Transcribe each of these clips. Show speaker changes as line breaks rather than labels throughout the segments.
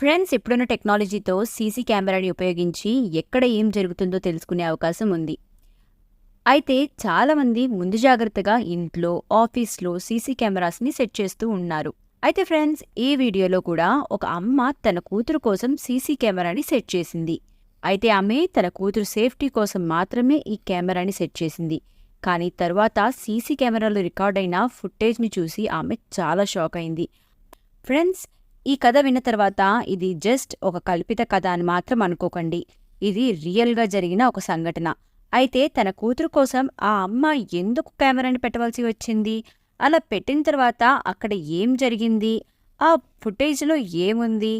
Friends ఇప్పుడున్న టెక్నాలజీతో CC కెమెరాని ఉపయోగించి ఎక్కడ ఏం జరుగుతుందో తెలుసుకునే అవకాశం ఉంది. అయితే చాలామంది ముందు జాగ్రత్తగా ఇంట్లో ఆఫీస్లో సీసీ కెమెరాస్ని సెట్ చేస్తూ ఉన్నారు. అయితే ఫ్రెండ్స్ ఈ వీడియోలో కూడా ఒక అమ్మ తన కూతురు కోసం సీసీ కెమెరాని సెట్ చేసింది. అయితే ఆమె తన కూతురు సేఫ్టీ కోసం మాత్రమే ఈ కెమెరాని సెట్ చేసింది. కానీ తర్వాత సీసీ కెమెరాలో రికార్డైన ఫుటేజ్ని చూసి ఆమె చాలా షాక్ అయింది. ఫ్రెండ్స్ ఈ కథ విన్న తర్వాత ఇది జస్ట్ ఒక కల్పిత కథ అని మాత్రం అనుకోకండి. ఇది రియల్గా జరిగిన ఒక సంఘటన. అయితే తన కూతురు కోసం ఆ అమ్మ ఎందుకు కెమెరాని పెట్టవలసి వచ్చింది? అలా పెట్టిన తర్వాత అక్కడ ఏం జరిగింది? ఆ ఫుటేజ్లో ఏముంది?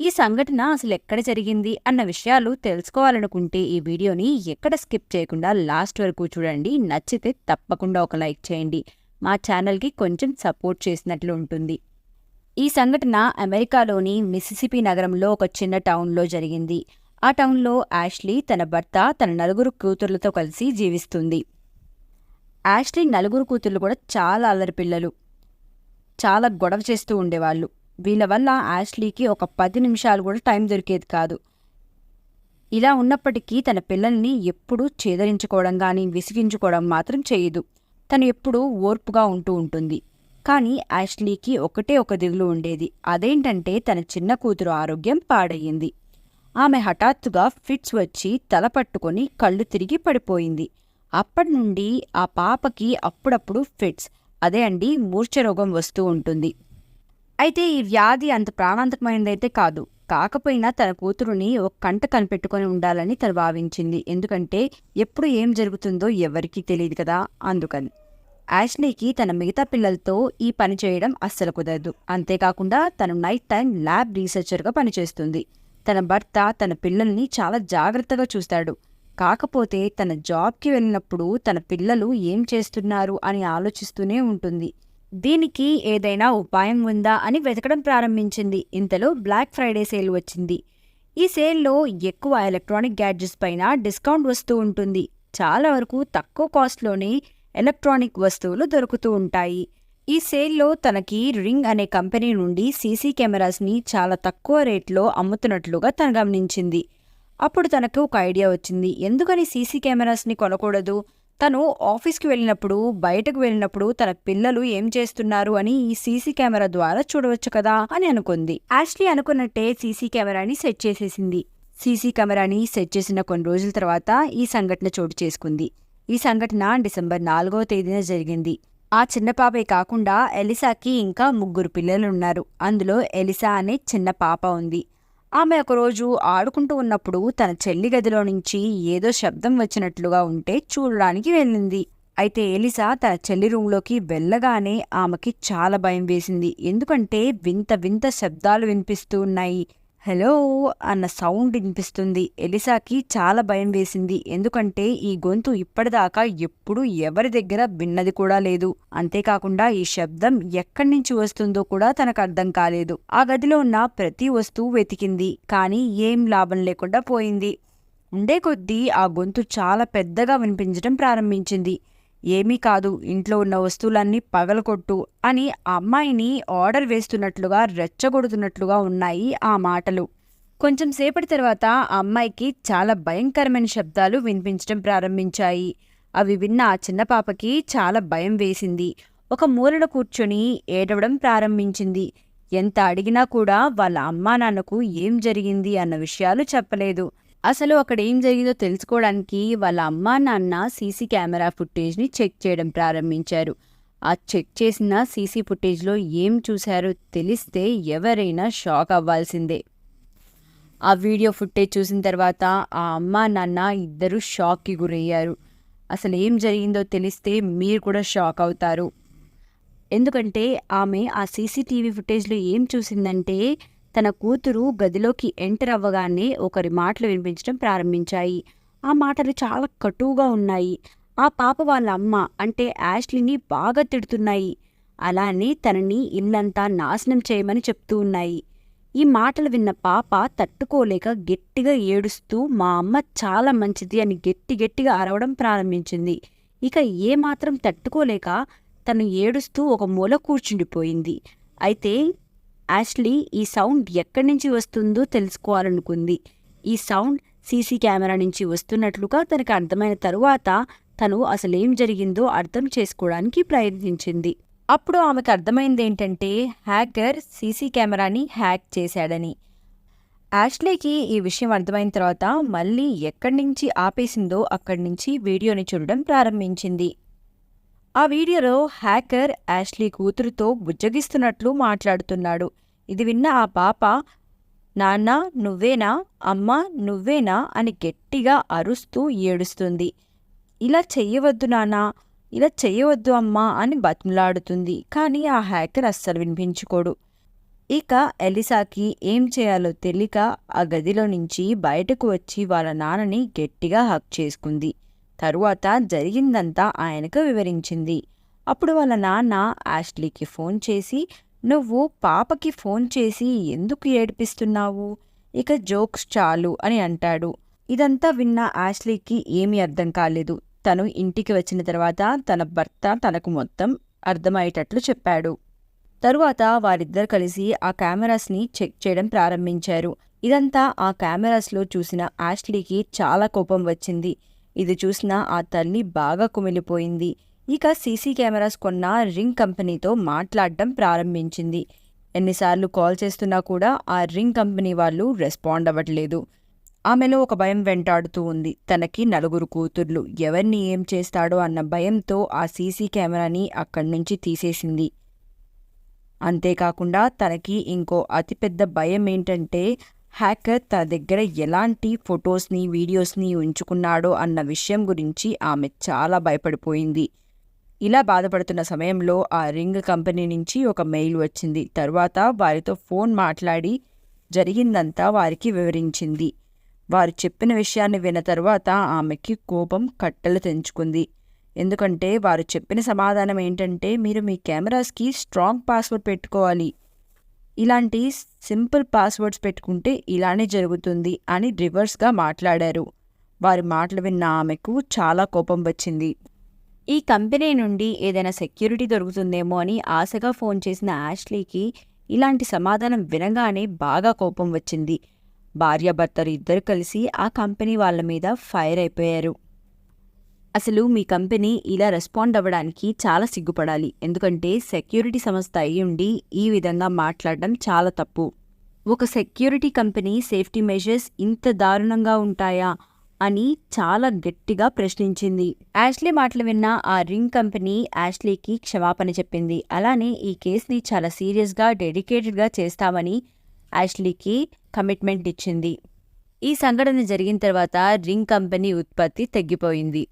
ఈ సంఘటన అసలు ఎక్కడ జరిగింది? అన్న విషయాలు తెలుసుకోవాలనుకుంటే ఈ వీడియోని ఎక్కడ స్కిప్ చేయకుండా లాస్ట్ వరకు చూడండి. నచ్చితే తప్పకుండా ఒక లైక్ చేయండి. మా ఛానల్కి కొంచెం సపోర్ట్ చేసినట్లు ఉంటుంది. ఈ సంఘటన అమెరికాలోని మిసిసిపి నగరంలో ఒక చిన్న టౌన్లో జరిగింది. ఆ టౌన్లో యాష్లీ తన భర్త తన నలుగురు కూతుర్లతో కలిసి జీవిస్తుంది. యాష్లీ నలుగురు కూతుర్లు కూడా చాలా అల్లరి పిల్లలు. చాలా గొడవ చేస్తూ ఉండేవాళ్ళు. వీళ్ళ వల్ల యాష్లీకి ఒక పది నిమిషాలు కూడా టైం దొరికేది కాదు. ఇలా ఉన్నప్పటికీ తన పిల్లల్ని ఎప్పుడూ చేదరించుకోవడం కానీ విసిగించుకోవడం మాత్రం చేయదు. తను ఎప్పుడూ ఓర్పుగా ఉంటూ ఉంటుంది. కానీ యాష్లీకి ఒకటే ఒక దిగులు ఉండేది. అదేంటంటే తన చిన్న కూతురు ఆరోగ్యం పాడయ్యింది. ఆమె హఠాత్తుగా ఫిట్స్ వచ్చి తల పట్టుకొని కళ్ళు తిరిగి పడిపోయింది. అప్పటి నుండి ఆ పాపకి అప్పుడప్పుడు ఫిట్స్ అదే అండి మూర్ఛరోగం వస్తూ ఉంటుంది. అయితే ఈ వ్యాధి అంత ప్రాణాంతకమైనదైతే కాదు. కాకపోయినా తన కూతురుని ఒక కంట కనిపెట్టుకొని ఉండాలని తను భావించింది. ఎందుకంటే ఎప్పుడు ఏం జరుగుతుందో ఎవరికీ తెలియదు కదా అందుకని. యాష్లీకి తన మిగతా పిల్లలతో ఈ పని చేయడం అస్సలు కుదరదు. అంతేకాకుండా తను నైట్ టైం ల్యాబ్ రీసెర్చర్గా పనిచేస్తుంది. తన భర్త తన పిల్లల్ని చాలా జాగ్రత్తగా చూస్తాడు. కాకపోతే తన జాబ్కి వెళ్ళినప్పుడు తన పిల్లలు ఏం చేస్తున్నారు అని ఆలోచిస్తూనే ఉంటుంది. దీనికి ఏదైనా ఉపాయం ఉందా అని వెతకడం ప్రారంభించింది. ఇంతలో బ్లాక్ ఫ్రైడే సేల్ వచ్చింది. ఈ సేల్లో ఎక్కువ ఎలక్ట్రానిక్ గ్యాడ్జెట్స్ పైన డిస్కౌంట్ వస్తూ ఉంటుంది. చాలా వరకు తక్కువ కాస్ట్లోనే ఎలక్ట్రానిక్ వస్తువులు దొరుకుతూ ఉంటాయి. ఈ సేల్లో తనకి రింగ్ అనే కంపెనీ నుండి సీసీ కెమెరాస్ని చాలా తక్కువ రేట్లో అమ్ముతున్నట్లుగా తను గమనించింది. అప్పుడు తనకు ఒక ఐడియా వచ్చింది. ఎందుకని సీసీ కెమెరాస్ని కొనకూడదు? తను ఆఫీస్కి వెళ్ళినప్పుడు బయటకు వెళ్ళినప్పుడు తన పిల్లలు ఏం చేస్తున్నారు అని ఈ సీసీ కెమెరా ద్వారా చూడవచ్చు కదా అని అనుకుంది. యాష్లీ అనుకున్నట్టే సీసీ కెమెరాని సెట్ చేసేసింది. సీసీ కెమెరాని సెట్ చేసిన కొన్ని రోజుల తర్వాత ఈ సంఘటన చోటు చేసుకుంది. ఈ సంఘటన డిసెంబర్ నాలుగో తేదీన జరిగింది. ఆ చిన్న పాపే కాకుండా ఎలిసాకి ఇంకా ముగ్గురు పిల్లలున్నారు. అందులో ఎలిసా అనే చిన్న పాప ఉంది. ఆమె ఒకరోజు ఆడుకుంటూ ఉన్నప్పుడు తన చెల్లి గదిలో నుంచి ఏదో శబ్దం వచ్చినట్లుగా ఉంటే చూడడానికి వెళ్ళింది. అయితే ఎలిసా తన చెల్లి రూంలోకి వెళ్ళగానే ఆమెకి చాలా భయం వేసింది. ఎందుకంటే వింత వింత శబ్దాలు వినిపిస్తూ ఉన్నాయి. హలో అన్న సౌండ్ వినిపిస్తుంది. ఎలిసాకి చాలా భయం వేసింది. ఎందుకంటే ఈ గొంతు ఇప్పటిదాకా ఎప్పుడు ఎవరి దగ్గర విన్నది కూడా లేదు. అంతేకాకుండా ఈ శబ్దం ఎక్కడి నుంచి వస్తుందో కూడా తనకు అర్థం కాలేదు. ఆ గదిలో ఉన్న ప్రతి వస్తువు వెతికింది. కానీ ఏం లాభం లేకుండా పోయింది. ఉండే కొద్దీ ఆ గొంతు చాలా పెద్దగా వినిపించడం ప్రారంభించింది. ఏమీ కాదు ఇంట్లో ఉన్న వస్తువులన్నీ పగలకొట్టు అని అమ్మాయిని ఆర్డర్ వేస్తున్నట్లుగా రెచ్చగొడుతున్నట్లుగా ఉన్నాయి ఆ మాటలు. కొంచెం సేపటి తర్వాత అమ్మాయికి చాలా భయంకరమైన శబ్దాలు వినిపించడం ప్రారంభించాయి. అవి విన్న ఆ చిన్న పాపకి చాలా భయం వేసింది. ఒక మూలన కూర్చొని ఏడవడం ప్రారంభించింది. ఎంత అడిగినా కూడా వాళ్ళ అమ్మా నాన్నకు ఏం జరిగింది అన్న విషయాలు చెప్పలేదు. అసలు అక్కడ ఏం జరిగిందో తెలుసుకోవడానికి వాళ్ళ అమ్మా నాన్న సీసీ కెమెరా ఫుటేజ్ని చెక్ చేయడం ప్రారంభించారు. ఆ చెక్ చేసిన సీసీ ఫుటేజ్లో ఏం చూశారో తెలిస్తే ఎవరైనా షాక్ అవ్వాల్సిందే. ఆ వీడియో ఫుటేజ్ చూసిన తర్వాత ఆ అమ్మా నాన్న ఇద్దరు షాక్కి గురయ్యారు. అసలు ఏం జరిగిందో తెలిస్తే మీరు కూడా షాక్ అవుతారు. ఎందుకంటే ఆమె ఆ సీసీటీవీ ఫుటేజ్లో ఏం చూసిందంటే తన కూతురు గదిలోకి ఎంటర్ అవ్వగానే ఒకరి మాటలు వినిపించడం ప్రారంభించాయి. ఆ మాటలు చాలా కటువుగా ఉన్నాయి. ఆ పాప వాళ్ళ అమ్మ అంటే యాష్లీని బాగా తిడుతున్నాయి. అలానే తనని ఇల్లంతా నాశనం చేయమని చెప్తూ ఉన్నాయి. ఈ మాటలు విన్న పాప తట్టుకోలేక గట్టిగా ఏడుస్తూ మా అమ్మ చాలా మంచిది అని గట్టి గట్టిగా అరవడం ప్రారంభించింది. ఇక ఏమాత్రం తట్టుకోలేక తను ఏడుస్తూ ఒక మూల కూర్చుండిపోయింది. అయితే యాష్లీ ఈ సౌండ్ ఎక్కడి నుంచి వస్తుందో తెలుసుకోవాలనుకుంది. ఈ సౌండ్ సీసీ కెమెరా నుంచి వస్తున్నట్లుగా తనకు అర్థమైన తరువాత తను అసలేం జరిగిందో అర్థం చేసుకోవడానికి ప్రయత్నించింది. అప్పుడు ఆమెకు అర్థమైంది ఏంటంటే హ్యాకర్ సీసీ కెమెరాని హ్యాక్ చేశాడని. యాష్లీకి ఈ విషయం అర్థమైన తర్వాత మళ్ళీ ఎక్కడి నుంచి ఆపేసిందో అక్కడి నుంచి వీడియోని చూడడం ప్రారంభించింది. ఆ వీడియోలో హ్యాకర్ యాష్లీ కూతురుతో బుజ్జగిస్తున్నట్లు మాట్లాడుతున్నాడు. ఇది విన్న ఆ పాప నాన్న నువ్వేనా? అమ్మ నువ్వేనా? అని గట్టిగా అరుస్తూ ఏడుస్తుంది. ఇలా చెయ్యవద్దు నాన్నా ఇలా చెయ్యవద్దు అమ్మా అని బతిమలాడుతుంది. కానీ ఆ హ్యాకర్ అస్సలు వినిపించుకోడు. ఇక ఎలిసాకి ఏం చేయాలో తెలియక ఆ గదిలో నుంచి బయటకు వచ్చి వాళ్ళ నాన్నని గట్టిగా హక్ చేసుకుంది. తరువాత జరిగిందంతా ఆయనకు వివరించింది. అప్పుడు వాళ్ళ నాన్న యాష్లీకి ఫోన్ చేసి నువ్వు పాపకి ఫోన్ చేసి ఎందుకు ఏడిపిస్తున్నావు? ఇక జోక్స్ చాలు అని అంటాడు. ఇదంతా విన్న యాష్లీకి ఏమీ అర్థం కాలేదు. తను ఇంటికి వచ్చిన తర్వాత తన భర్త తనకు మొత్తం అర్థమయ్యేటట్లు చెప్పాడు. తరువాత వారిద్దరు కలిసి ఆ కెమెరాస్ని చెక్ చేయడం ప్రారంభించారు. ఇదంతా ఆ కెమెరాస్లో చూసిన యాష్లీకి చాలా కోపం వచ్చింది. ఇది చూసిన ఆ తల్లి బాగా కుమిలిపోయింది. ఇక సీసీ కెమెరాస్ కొన్న రింగ్ కంపెనీతో మాట్లాడడం ప్రారంభించింది. ఎన్నిసార్లు కాల్ చేస్తున్నా కూడా ఆ రింగ్ కంపెనీ వాళ్ళు రెస్పాండ్ అవ్వట్లేదు. ఆమెలో ఒక భయం వెంటాడుతూ ఉంది. తనకి నలుగురు కూతుర్లు. ఎవరిని ఏం చేస్తాడో అన్న భయంతో ఆ సీసీ కెమెరాని అక్కడి నుంచి తీసేసింది. అంతేకాకుండా తనకి ఇంకో అతిపెద్ద భయం ఏంటంటే హ్యాకర్ తన దగ్గర ఎలాంటి ఫొటోస్ని వీడియోస్ని ఉంచుకున్నాడో అన్న విషయం గురించి ఆమె చాలా భయపడిపోయింది. ఇలా బాధపడుతున్న సమయంలో ఆ రింగ్ కంపెనీ నుంచి ఒక మెయిల్ వచ్చింది. తరువాత వారితో ఫోన్ మాట్లాడి జరిగిందంతా వారికి వివరించింది. వారు చెప్పిన విషయాన్ని విన్న తర్వాత ఆమెకి కోపం కట్టెలు తెంచుకుంది. ఎందుకంటే వారు చెప్పిన సమాధానం ఏంటంటే మీరు మీ కెమెరాస్కి స్ట్రాంగ్ పాస్వర్డ్ పెట్టుకోవాలి. ఇలాంటి సింపుల్ పాస్వర్డ్స్ పెట్టుకుంటే ఇలానే జరుగుతుంది అని రివర్స్గా మాట్లాడారు. వారి మాటలు విన్న ఆమెకు చాలా కోపం వచ్చింది. ఈ కంపెనీ నుండి ఏదైనా సెక్యూరిటీ దొరుకుతుందేమో అని ఆశగా ఫోన్ చేసిన యాష్లీకి ఇలాంటి సమాధానం వినగానే బాగా కోపం వచ్చింది. భార్యాభర్తలు ఇద్దరు కలిసి ఆ కంపెనీ వాళ్ళ మీద ఫైర్ అయిపోయారు. అసలు మీ కంపెనీ ఇలా రెస్పాండ్ అవ్వడానికి చాలా సిగ్గుపడాలి. ఎందుకంటే సెక్యూరిటీ సంస్థ అయి ఉండి ఈ విధంగా మాట్లాడడం చాలా తప్పు. ఒక సెక్యూరిటీ కంపెనీ సేఫ్టీ మెజర్స్ ఇంత దారుణంగా ఉంటాయా? అని చాలా గట్టిగా ప్రశ్నించింది. యాష్లీ మాటలు విన్న ఆ రింగ్ కంపెనీ యాష్లీకి క్షమాపణ చెప్పింది. అలానే ఈ కేసుని చాలా సీరియస్గా డెడికేటెడ్గా చేస్తామని యాష్లీకి కమిట్మెంట్ ఇచ్చింది. ఈ సంఘటన జరిగిన తర్వాత రింగ్ కంపెనీ ఉత్పత్తి తగ్గిపోయింది.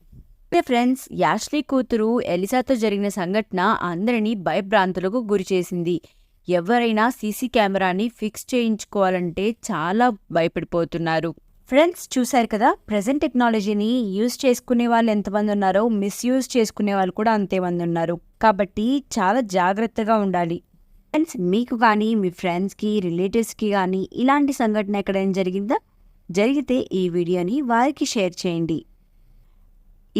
ఫ్రెండ్స్ యాష్లీ కూతురు ఎలిసాతో జరిగిన సంఘటన అందరినీ భయభ్రాంతులకు గురిచేసింది ఎవరైనా సీసీ కెమెరాని ఫిక్స్ చేయించుకోవాలంటే చాలా భయపడిపోతున్నారు. ఫ్రెండ్స్ చూశారు కదా ప్రజెంట్ టెక్నాలజీని యూజ్ చేసుకునే వాళ్ళు ఎంతమంది ఉన్నారో మిస్యూజ్ చేసుకునే వాళ్ళు కూడా అంతేమంది ఉన్నారు. కాబట్టి చాలా జాగ్రత్తగా ఉండాలి. ఫ్రెండ్స్ మీకు కానీ మీ ఫ్రెండ్స్కి రిలేటివ్స్కి కానీ ఇలాంటి సంఘటన ఎక్కడైనా జరిగిందా? జరిగితే ఈ వీడియోని వారికి షేర్ చేయండి.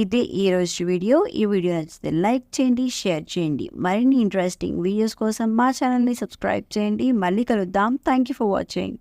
ఇదే ఈరోజు వీడియో. ఈ వీడియో నచ్చితే లైక్ చేయండి షేర్ చేయండి. మరిన్ని ఇంట్రెస్టింగ్ వీడియోస్ కోసం మా ఛానల్ని సబ్స్క్రైబ్ చేయండి. మళ్ళీ కలుద్దాం. Thank you for watching